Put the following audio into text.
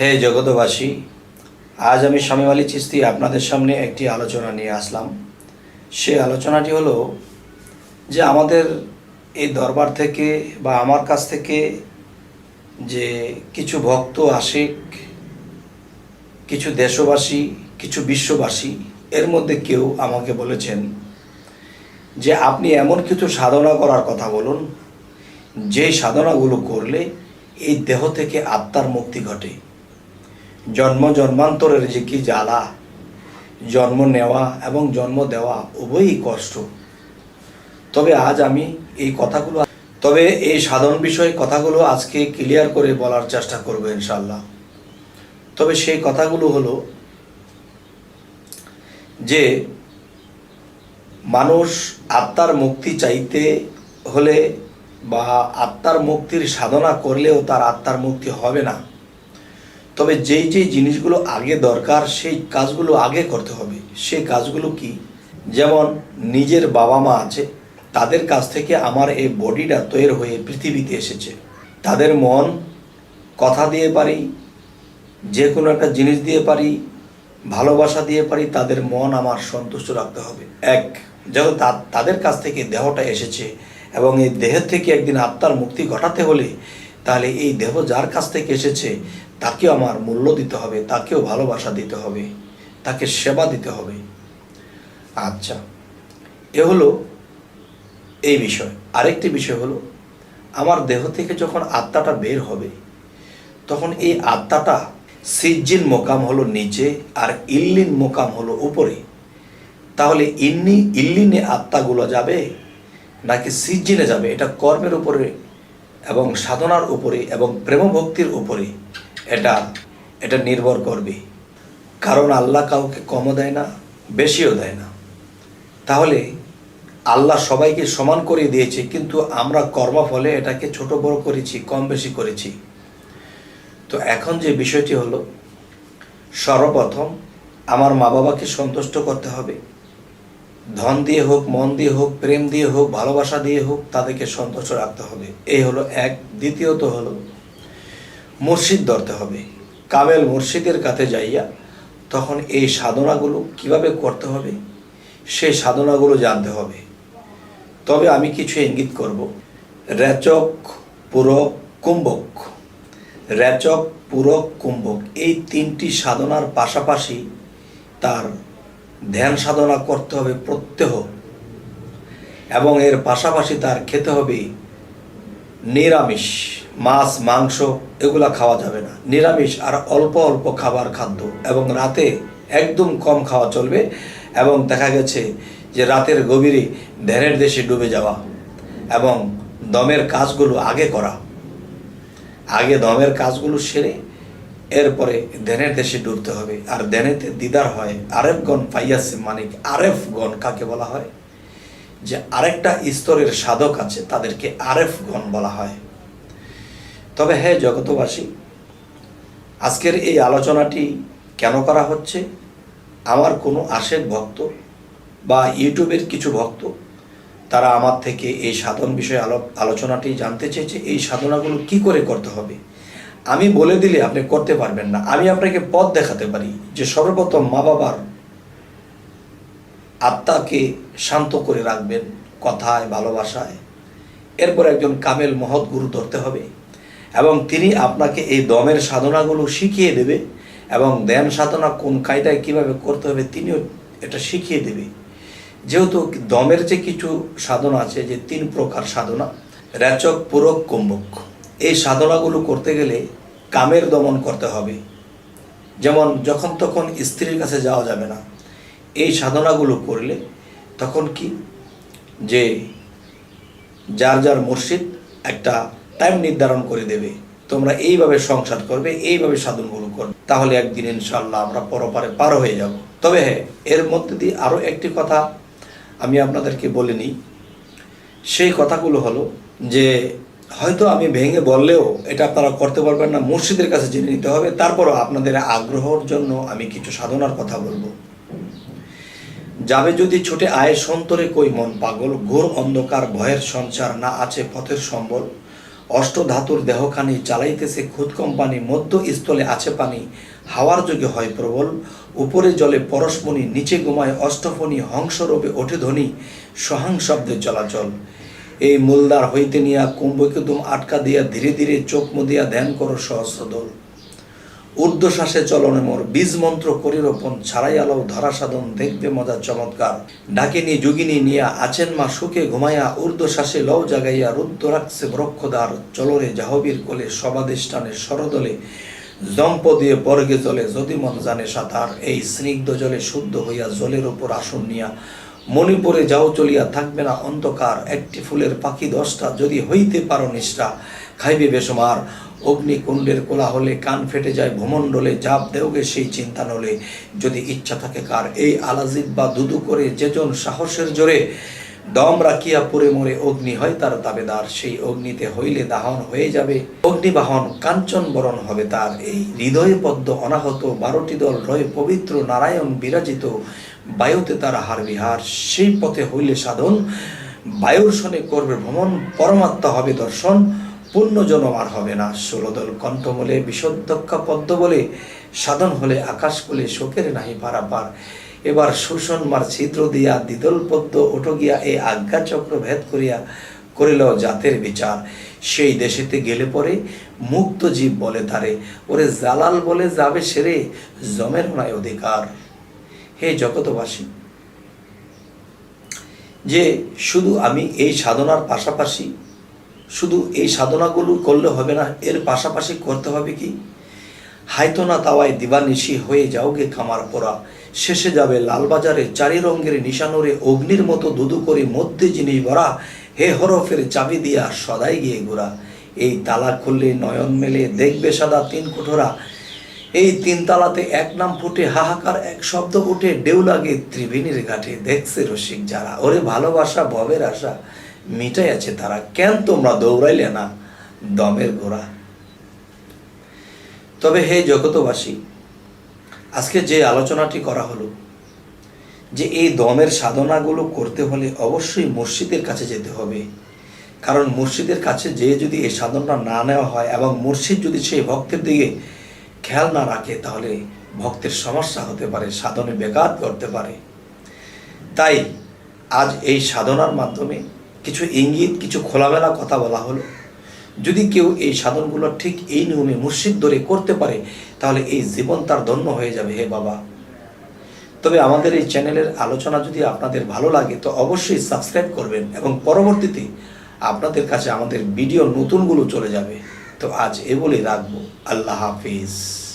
হে জগতবাসী আজ আমি স্বামী আলী চিস্তি আপনাদের সামনে একটি আলোচনা নিয়ে আসলাম। সে আলোচনাটি হলো যে আমাদের এই দরবার থেকে বা আমার কাছ থেকে যে কিছু ভক্ত আশিক, কিছু দেশবাসী, কিছু বিশ্ববাসী, এর মধ্যে কেউ আমাকে বলেছেন যে আপনি এমন কিছু সাধনা করার কথা বলুন যে সাধনাগুলো করলে এই দেহ থেকে আত্মার মুক্তি ঘটে। জন্ম জন্মান্তরের যে কি জ্বালা, জন্ম নেওয়া এবং জন্ম দেওয়া উভয়ই কষ্ট। তবে আজ আমি এই কথাগুলো তবে এই সাধন বিষয়ে কথাগুলো আজকে ক্লিয়ার করে বলার চেষ্টা করব ইনশাল্লাহ তবে সেই কথাগুলো হলো যে, মানুষ আত্মার মুক্তি চাইতে হলে বা আত্মার মুক্তির সাধনা করলেও তার আত্মার মুক্তি হবে না। তবে যেই যেই জিনিসগুলো আগে দরকার, সেই কাজগুলো আগে করতে হবে। সেই কাজগুলো কি? যেমন নিজের বাবা মা আছে, তাদের কাছ থেকে আমার এই বডিটা তৈরি হয়ে পৃথিবীতে এসেছে। তাদের মন কথা দিয়ে পারি, যে কোনো একটা জিনিস দিয়ে পারি, ভালোবাসা দিয়ে পারি, তাদের মন আমার সন্তুষ্ট রাখতে হবে। এক, যেহেতু তাদের কাছ থেকে দেহটা এসেছে এবং এই দেহের থেকে একদিন আত্মার মুক্তি ঘটাতে হলে তাহলে এই দেহ যার কাছ থেকে এসেছে তাকেও আমার মূল্য দিতে হবে, তাকেও ভালোবাসা দিতে হবে, তাকে সেবা দিতে হবে। আচ্ছা এ হলো এই বিষয়। আরেকটি বিষয় হলো, আমার দেহ থেকে যখন আত্মাটা বের হবে, তখন এই আত্মাটা সিজ্জিন মোকাম হলো নিচে আর ইল্লিন মোকাম হলো উপরে। তাহলে ইন্নি, ইল্লিনে আত্মাগুলো যাবে নাকি সিজ্জিনে যাবে? এটা কর্মের উপরে এবং সাধনার উপরে এবং প্রেমভক্তির উপরে। এটা এটা নির্ভর করবে। কারণ আল্লাহ কাউকে কমও দেয় না, বেশিও দেয় না। তাহলে আল্লাহ সবাইকে সমান করে দিয়েছে, কিন্তু আমরা কর্মফলে এটাকে ছোট বড় করেছি, কম বেশি করেছি। তো এখন যে বিষয়টি হলো, সর্বপ্রথম আমার মা বাবাকে সন্তুষ্ট করতে হবে। ধন দিয়ে হোক, মন দিয়ে হোক, প্রেম দিয়ে হোক, ভালোবাসা দিয়ে হোক, তাদেরকে সন্তুষ্ট রাখতে হবে। এই হলো এক। দ্বিতীয়ত হলো মুর্শিদ ধরতে হবে। কামেল মুর্শিদের কাছে যাইয়া তখন এই সাধনাগুলো কীভাবে করতে হবে সেই সাধনাগুলো জানতে হবে। তবে আমি কিছু ইঙ্গিত করব। রেচক পূরক, কুম্ভক। রেচক পূরক, কুম্ভক এই তিনটি সাধনার পাশাপাশি তার ধ্যান সাধনা করতে হবে প্রত্যহ এবং এর পাশাপাশি তার খেতে হবে নিরামিষ। মাছ, মাংস এগুলা খাওয়া যাবে না। নিরামিষ আর অল্প অল্প খাবার খাদ্য এবং রাতে একদম কম খাওয়া চলবে এবং দেখা গেছে যে রাতের গভীরে ধ্যানের দেশে ডুবে যাওয়া এবং দমের কাজগুলো আগে করা। আগে দমের কাজগুলো সেরে এরপরে ধ্যানের দেশে ডুবতে হবে। আর ধ্যানেতে দিদার হয় আরেফগণ পাইয়াছে মানে আরেফগণ কাকে বলা হয়? যে আরেকটা স্তরের সাধক আছে, তাদেরকে আরেফগণ বলা হয়। তবে হ্যাঁ জগতবাসী আজকের এই আলোচনাটি কেন করা হচ্ছে? আমার কোনো আশেক ভক্ত বা ইউটিউবের কিছু ভক্ত, তারা আমার থেকে এই সাধন বিষয়ে আলো, আলোচনাটি জানতে চেয়েছে, এই সাধনাগুলো কি করে করতে হবে? আমি বলে দিলে আপনি করতে পারবেন না। আমি আপনাকে পথ দেখাতে পারি যে সর্বপ্রথম মা বাবার আত্মাকে শান্ত করে রাখবেন কথায়, ভালোবাসায়। এরপর একজন কামেল মহৎ গুরু ধরতে হবে। এবং তিনি আপনাকে এই দমের সাধনাগুলো শিখিয়ে দেবে এবং ধ্যান সাধনা কোন কায়দায় কীভাবে করতে হবে তিনিও এটা শিখিয়ে দেবে। যেহেতু দমের যে কিছু সাধনা আছে, যে তিন প্রকার সাধনা, রেচক, পূরক, কুম্ভক, এই সাধনাগুলো করতে গেলে কামের দমন করতে হবে। যেমন যখন তখন স্ত্রীর কাছে যাওয়া যাবে না, এই সাধনাগুলো করলে তখন কি? যে যার যার মুর্শিদ একটা টাইম নির্ধারণ করে দেবে। তোমরা এইভাবে সংসার করবে, এইভাবে সাধনগুলো করবে। তাহলে একদিন ইনশাল্লাহ আমরা পরপারে পার হয়ে যাব। তবে হ্যাঁ এর মধ্যে দিয়ে আরও একটি কথা আমি আপনাদেরকে বলে নিই। সেই কথাগুলো হলো যে, হয়তো আমি ভেঙে বললেও এটা আপনারা করতে পারবেন না, মুর্শিদের কাছে জেনে নিতে হবে। তারপরও আপনাদের আগ্রহর জন্য আমি কিছু সাধনার কথা বলব। যাবে যদি ছুটে আয় সন্তরে কই মন পাগল, ঘোর অন্ধকার, ভয়ের সঞ্চার না আছে পথের সম্বল অষ্টধাতুর দেহখানি চালাইতেছে খুদ কোম্পানি মধ্য স্থলে আছে পানি, হাওয়ার যোগে হয় প্রবল, উপরে জলে পরশমণি, নিচে ঘুমায় অষ্টফণি, হংসরূপে ওঠে ধ্বনি, সহাং শব্দে চলাচল। এই মূলদার হইতে নিয়া কুম্ভকেতুম আটকা দিয়া ধীরে ধীরে চোখ মুদিয়া ধ্যান করো সহস্রদল। ঊর্ধ্বশ্বাসে চলনে মোর বীজ মন্ত্র করি রোপণ ছাড়াই আলো, ধরা সাধন দেখবে মজা, চমৎকার। ডাকিনী, যোগিনী নিয়া আছেন মা সুখে ঘুমাইয়া, ঊর্ধ্বশ্বাসে লও জাগাইয়া, রুদ্ধ রাখছে বৃক্ষদার চলরে জাহবীর কোলে সবাদিষ্ঠানে সরদলে, জম্প দিয়ে বর্গে জলে, যদি মন জানে সাঁতার। এই স্নিগ্ধ জলে শুদ্ধ হইয়া জলের উপর আসন নিয়া, মণিপুরে যাও চলিয়া, থাকবে না অন্ধকার। একটি ফুলের পাখি দশটা, যদি হইতে পারো নিষ্ঠা খাইবে বেসমার অগ্নিকুণ্ডের কোলা হলে কান ফেটে যায় ভূমণ্ডলে, জাপ দেওগে সেই চিন্তা নলে যদি ইচ্ছা থাকে কার, এই আলাজিব বা দুদু করে যেজন সাহসের জোরে দম রাখিয়া পুরে মরে অগ্নি হয় তার দাবেদার সেই অগ্নিতে হইলে দাহন হয়ে যাবে। অগ্নিবাহন কাঞ্চন বরণ হবে তার। এই হৃদয়ে পদ্ম অনাহত বারোটি দল রয়ে পবিত্র নারায়ণ বিরাজিত। বায়ুতে তার হার বিহার। সেই পথে হইলে সাধন। বায়ুর শনে করবে ভ্রমণ। পরমাত্মা হবে দর্শন। পূর্ণ জনম আর হবে না। ষোলদল কণ্ঠমূলে বিশুদ্ধক্ষা পদ্ম বলে, সাধন হলে আকাশ কুলে শোকের নাহি পারাপার এবার শোষণ মার ছিদ্র দিয়া দ্বিদল পদ্ম ওঠো গিয়া এই আজ্ঞা চক্র ভেদ করিয়া করিল জাতের বিচার। সেই দেশেতে গেলে পরে মুক্ত জীব বলে তারে। ওরে জালাল বলে যাবে সেরে, জমের নাই অধিকার। হে জগতবাসী যে শুধু আমি এই সাধনার পাশাপাশি শুধু এই সাধনাগুলো করলে হবে না, এর পাশাপাশি করতে হবে কি? হাইতো না তাওয়ায় দিবানিশি হয়ে যাওগে খামার পরা শেষে যাবে লালবাজারে চারি রঙের নিশানোরে অগ্নির মতো দুদু করে মধ্যে জিনিস ভরা। হে হরফের চাবি দিয়া সদাই গিয়ে ঘোরা। এই তালা খুললে নয়ন মেলে, দেখবে সাদা তিন কোঠরা। এই তিন তালাতে এক নাম ফুটে, হাহাকার এক শব্দ উঠে ডেউ লাগে ত্রিবেণীর ঘাটে। দেখছে রসিক যারা, ওরে ভালোবাসা, ভবের আশা। মিটাই আছে, তারা কেন তোমরা দৌড়াইলে না দমের ঘোড়া? তবে হে জগতবাসী, আজকে যে আলোচনাটি করা হলো, যে এই দমের সাধনাগুলো করতে হলে অবশ্যই মসজিদের কাছে যেতে হবে। কারণ মসজিদের কাছে যেয়ে যদি এই সাধনটা না নেওয়া হয় এবং মসজিদ যদি সেই ভক্তের দিকে খেয়াল না রাখে, তাহলে ভক্তের সমস্যা হতে পারে, সাধনে বেকার করতে পারে। তাই আজ এই সাধনার মাধ্যমে কিছু ইঙ্গিত, কিছু খোলামেলা কথা বলা হলো। যদি কেউ এই সাধনগুলো ঠিক এই নিয়মে মুর্শিদ ধরে করতে পারে, তাহলে এই জীবন তার ধন্য হয়ে যাবে, হে বাবা। তবে আমাদের এই চ্যানেলের আলোচনা যদি আপনাদের ভালো লাগে, তো অবশ্যই সাবস্ক্রাইব করবেন এবং পরবর্তীতে আপনাদের কাছে আমাদের ভিডিও নতুনগুলো চলে যাবে। তো আজ এ বলে রাখব। আল্লাহ হাফিজ।